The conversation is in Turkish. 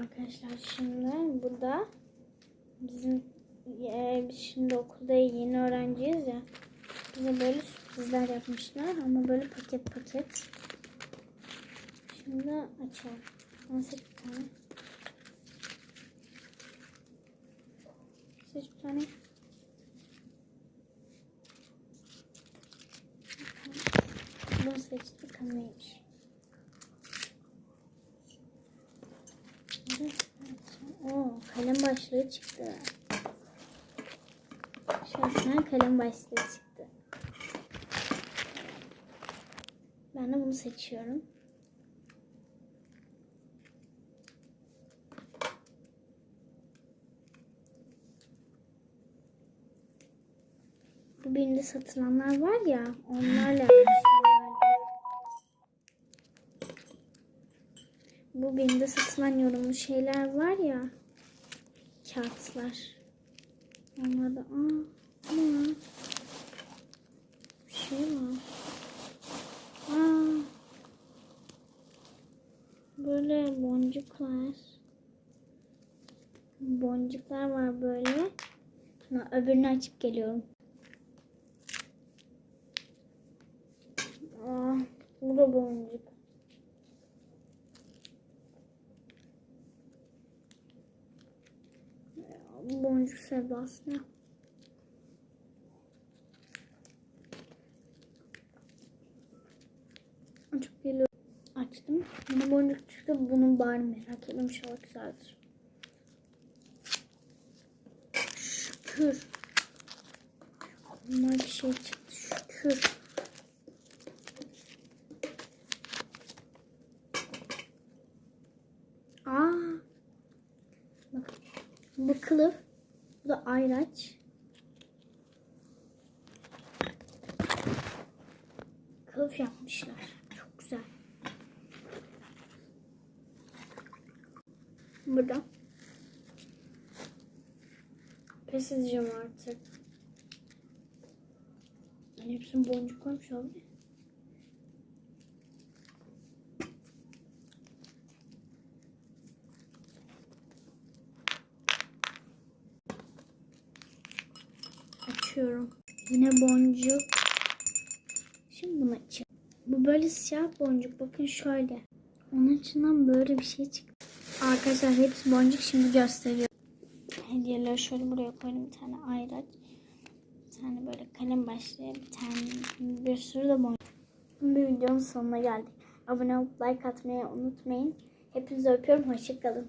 Arkadaşlar şimdi burada bizim e, biz şimdi okulda yeni öğrenciyiz ya. Bize böyle sürprizler yapmışlar ama böyle paket paket. Şimdi açalım. Ben seç bir tane. Seç bir tane. Bunu seçtik bakalım neymiş. Oo, kalem başlığı çıktı. Şöyle kalem başlığı çıktı. Ben de bunu seçiyorum. Bu birinde satılanlar var ya onlarla Bu birinde satılan yorumlu şeyler var ya kağıtlar. Onlar da aa ne? Bir şey var. Aa böyle boncuklar. Boncuklar var böyle. Şimdi öbürünü açıp geliyorum. Aa, bu da boncuk. Ya, bu boncuk sevdası ne? Açıp geliyorum. Açtım. Buna boncuk çıktı. Bunun bari merak ettim. İnşallah güzeldir. Şükür. Bunlar bir şey çıktı. Şükür. Aa. Bak. Bu kılıf. Bu da ayraç. Kılıf yapmışlar. Çok güzel. Burada. Pes edeceğim artık. Ben hepsini boncuk koymuş abi. Açıyorum. Yine boncuk. Şimdi bunu açayım. Bu böyle siyah boncuk. Bakın şöyle. Onun içinden böyle bir şey çıktı. Arkadaşlar hepsi boncuk. Şimdi gösteriyorum. Hediyeleri şöyle buraya koydum. Bir tane ayraç. Bir tane böyle kalem başlığı. Bir tane bir sürü de boncuk. Bir videonun sonuna geldik. Abone olup like atmayı unutmayın. Hepinizi öpüyorum. Hoşçakalın.